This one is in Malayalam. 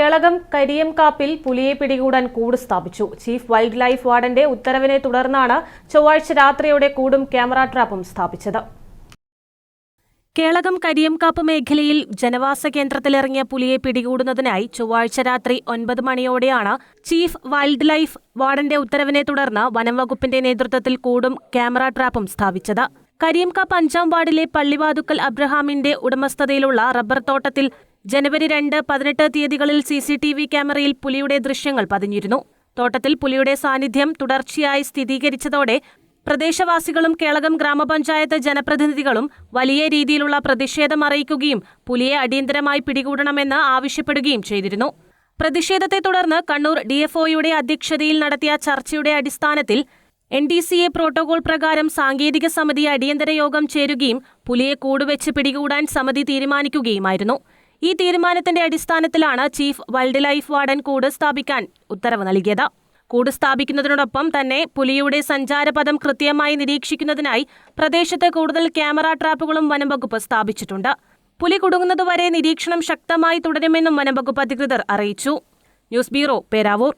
കേളകം കരിയംകാപ്പിൽ പുലിയെ പിടികൂടാൻ കൂട് സ്ഥാപിച്ചു. ചീഫ് വൈൽഡ് ലൈഫ് വാർഡന്റെ ഉത്തരവിനെ തുടർന്നാണ് ചൊവ്വാഴ്ച രാത്രിയോടെ കൂടും ക്യാമറ ട്രാപ്പും സ്ഥാപിച്ചത്. കേളകം കരിയംകാപ്പ് മേഖലയിൽ ജനവാസ കേന്ദ്രത്തിലിറങ്ങിയ പുലിയെ പിടികൂടുന്നതിനായി ചൊവ്വാഴ്ച രാത്രി ഒൻപത് മണിയോടെയാണ് ചീഫ് വൈൽഡ് ലൈഫ് വാർഡന്റെ ഉത്തരവിനെ തുടർന്ന് വനം വകുപ്പിന്റെ നേതൃത്വത്തിൽ കൂടും ക്യാമറ ട്രാപ്പും സ്ഥാപിച്ചത്. കരിയംകാപ്പ് അഞ്ചാം വാർഡിലെ പള്ളിവാതുക്കൽ അബ്രഹാമിന്റെ ഉടമസ്ഥതയിലുള്ള റബ്ബർ തോട്ടത്തിൽ ജനുവരി രണ്ട് പതിനെട്ട് തീയതികളിൽ സി സി ടി വി ക്യാമറയിൽ പുലിയുടെ ദൃശ്യങ്ങൾ പതിഞ്ഞിരുന്നു. തോട്ടത്തിൽ പുലിയുടെ സാന്നിധ്യം തുടർച്ചയായി സ്ഥിരീകരിച്ചതോടെ പ്രദേശവാസികളും കേളകം ഗ്രാമപഞ്ചായത്ത് ജനപ്രതിനിധികളും വലിയ രീതിയിലുള്ള പ്രതിഷേധം അറിയിക്കുകയും പുലിയെ അടിയന്തരമായി പിടികൂടണമെന്ന് ആവശ്യപ്പെടുകയും ചെയ്തിരുന്നു. പ്രതിഷേധത്തെ തുടർന്ന് കണ്ണൂർ ഡിഎഫ്ഒയുടെ അധ്യക്ഷതയിൽ നടത്തിയ ചർച്ചയുടെ അടിസ്ഥാനത്തിൽ N D C A protocol പ്രകാരം സാങ്കേതിക സമിതി അടിയന്തര യോഗം ചേരുകയും പുലിയെ കൂടുവെച്ച് പിടികൂടാൻ സമിതി തീരുമാനിക്കുകയുമായിരുന്നു. ഈ തീരുമാനത്തിന്റെ അടിസ്ഥാനത്തിലാണ് ചീഫ് വൈൽഡ് ലൈഫ് വാർഡൻ കൂട് സ്ഥാപിക്കാൻ ഉത്തരവ് നൽകിയത്. കൂട് സ്ഥാപിക്കുന്നതിനോടൊപ്പം തന്നെ പുലിയുടെ സഞ്ചാരപഥം കൃത്യമായി നിരീക്ഷിക്കുന്നതിനായി പ്രദേശത്ത് കൂടുതൽ ക്യാമറ ട്രാപ്പുകളും വനംവകുപ്പ് സ്ഥാപിച്ചിട്ടുണ്ട്. പുലി കുടുങ്ങുന്നതുവരെ നിരീക്ഷണം ശക്തമായി തുടരുമെന്നും വനംവകുപ്പ് അധികൃതർ അറിയിച്ചു. News bureau Peravoor.